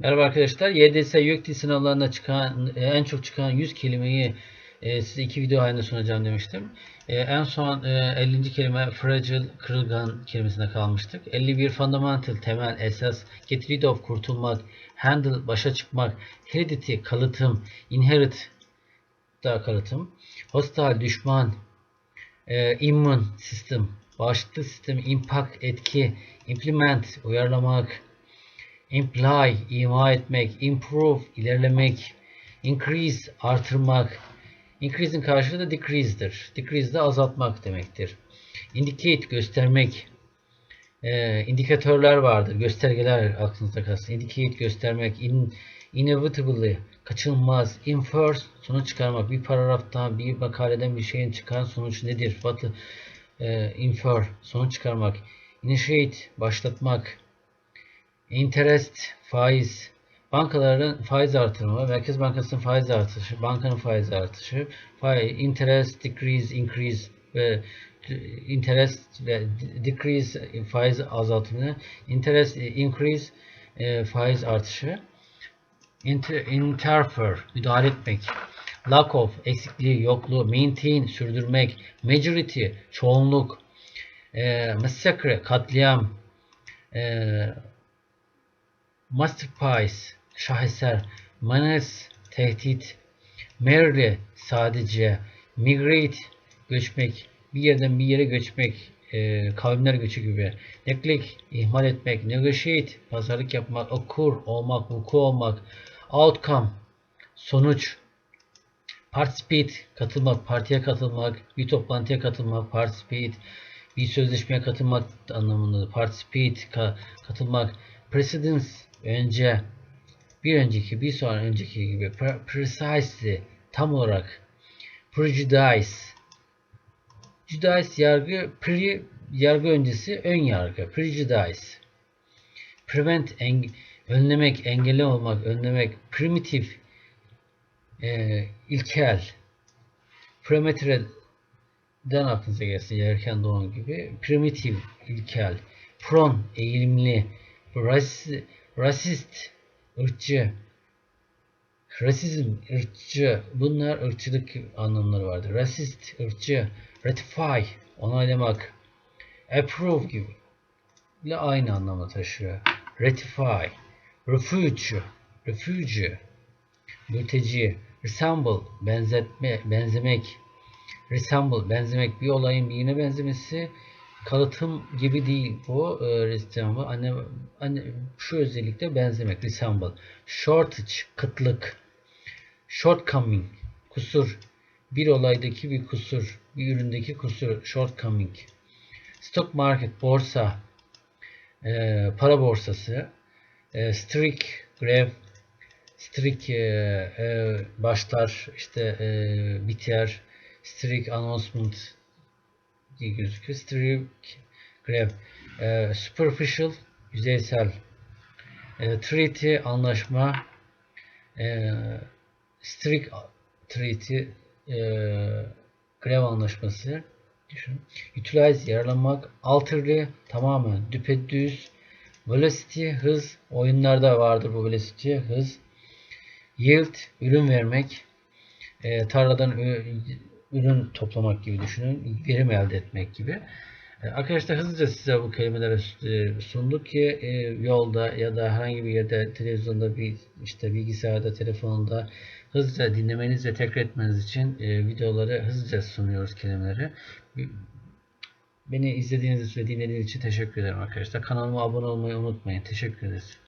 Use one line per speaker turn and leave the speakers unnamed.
Merhaba arkadaşlar. YDS YÖK Dil sınavlarında çıkan e, en çok çıkan 100 kelimeyi e, size iki video halinde sunacağım demiştim. E, en son e, 50. kelime fragile, kırılgan kelimesine kalmıştık. 51 fundamental, temel, esas, get rid of, kurtulmak, handle, başa çıkmak, heredity, kalıtım, inherit, da kalıtım, hostile, düşman, e, immune, sistem, bağışıklık sistemi, impact, etki, implement, uyarlamak, imply, ima etmek, improve, ilerlemek, increase, artırmak. Increase'in karşılığı da decrease'dir. Decrease de azaltmak demektir. Indicate, göstermek. Ee, indikatörler vardır, göstergeler aklınızda kalsın. Indicate, göstermek. In, inevitably, kaçınılmaz. Infer, sonuç çıkarmak. Bir paragraftan, bir makaleden bir şeyin çıkan sonuç nedir? What, e, infer, sonuç çıkarmak. Initiate, başlatmak. Interest, faiz, bankaların faiz artırımı, Merkez Bankası'nın faiz artışı, bankanın faiz artışı, faiz, interest, decrease, increase ve interest ve decrease faiz azaltımı, interest increase e, faiz artışı, Inter, interfere müdahale etmek, lack of eksikliği, yokluğu, maintain sürdürmek, majority çoğunluk, e, massacre katliam, e, Masterpiece, şaheser, menace, tehdit, merely, sadece, migrate, göçmek, bir yerden bir yere göçmek, e, kavimler göçü gibi, neglect, ihmal etmek, negotiate, pazarlık yapmak, occur, olmak, vuku olmak, outcome, sonuç, participate, katılmak, partiye katılmak, bir toplantıya katılmak, participate, bir sözleşmeye katılmak anlamında, participate, ka, katılmak, precedence, önce, bir önceki, bir sonra önceki gibi pre- precisely, tam olarak prejudice, judice yargı, pre yargı öncesi ön yargı, prejudice, prevent eng önlemek, engelle olmak, önlemek, primitif, e, ilkel, prematureden aklınıza gelsin, erken doğan gibi, primitif, ilkel, prone, eğilimli, ras- rasist, ırkçı, rasizm, ırkçı, bunlar ırkçılık anlamları vardır. Rasist, ırkçı, ratify, onaylamak, approve gibi. İle aynı anlamı taşıyor. Ratify, refuge, refuge, mülteci, resemble, benzetme, benzemek, resemble, benzemek, bir olayın birine benzemesi, kalıtım gibi değil bu e, resemble. Anne, anne, şu özellikle benzemek, resemble. Shortage, kıtlık, shortcoming, kusur, bir olaydaki bir kusur, bir üründeki kusur, shortcoming. Stock market, borsa, e, para borsası, e, streak, grev, streak e, e, başlar, işte e, biter, streak announcement diye gözüküyor. Streak, grev, e, superficial, yüzeysel, e, treaty, anlaşma, e, streak treaty, e, grev anlaşması, düşün. Utilize, yararlanmak, alterly, tamamen, düpedüz, velocity, hız, oyunlarda vardır bu velocity, hız, yield, ürün vermek, e, tarladan ürün toplamak gibi düşünün, verim elde etmek gibi. E, Arkadaşlar hızlıca size bu kelimeleri e, sunduk ki e, yolda ya da herhangi bir yerde televizyonda bir işte bilgisayarda telefonda hızlıca dinlemeniz ve tekrar etmeniz için videoları hızlıca sunuyoruz kelimeleri. Beni izlediğiniz ve dinlediğiniz için teşekkür ederim arkadaşlar. Kanalıma abone olmayı unutmayın. Teşekkür ederiz.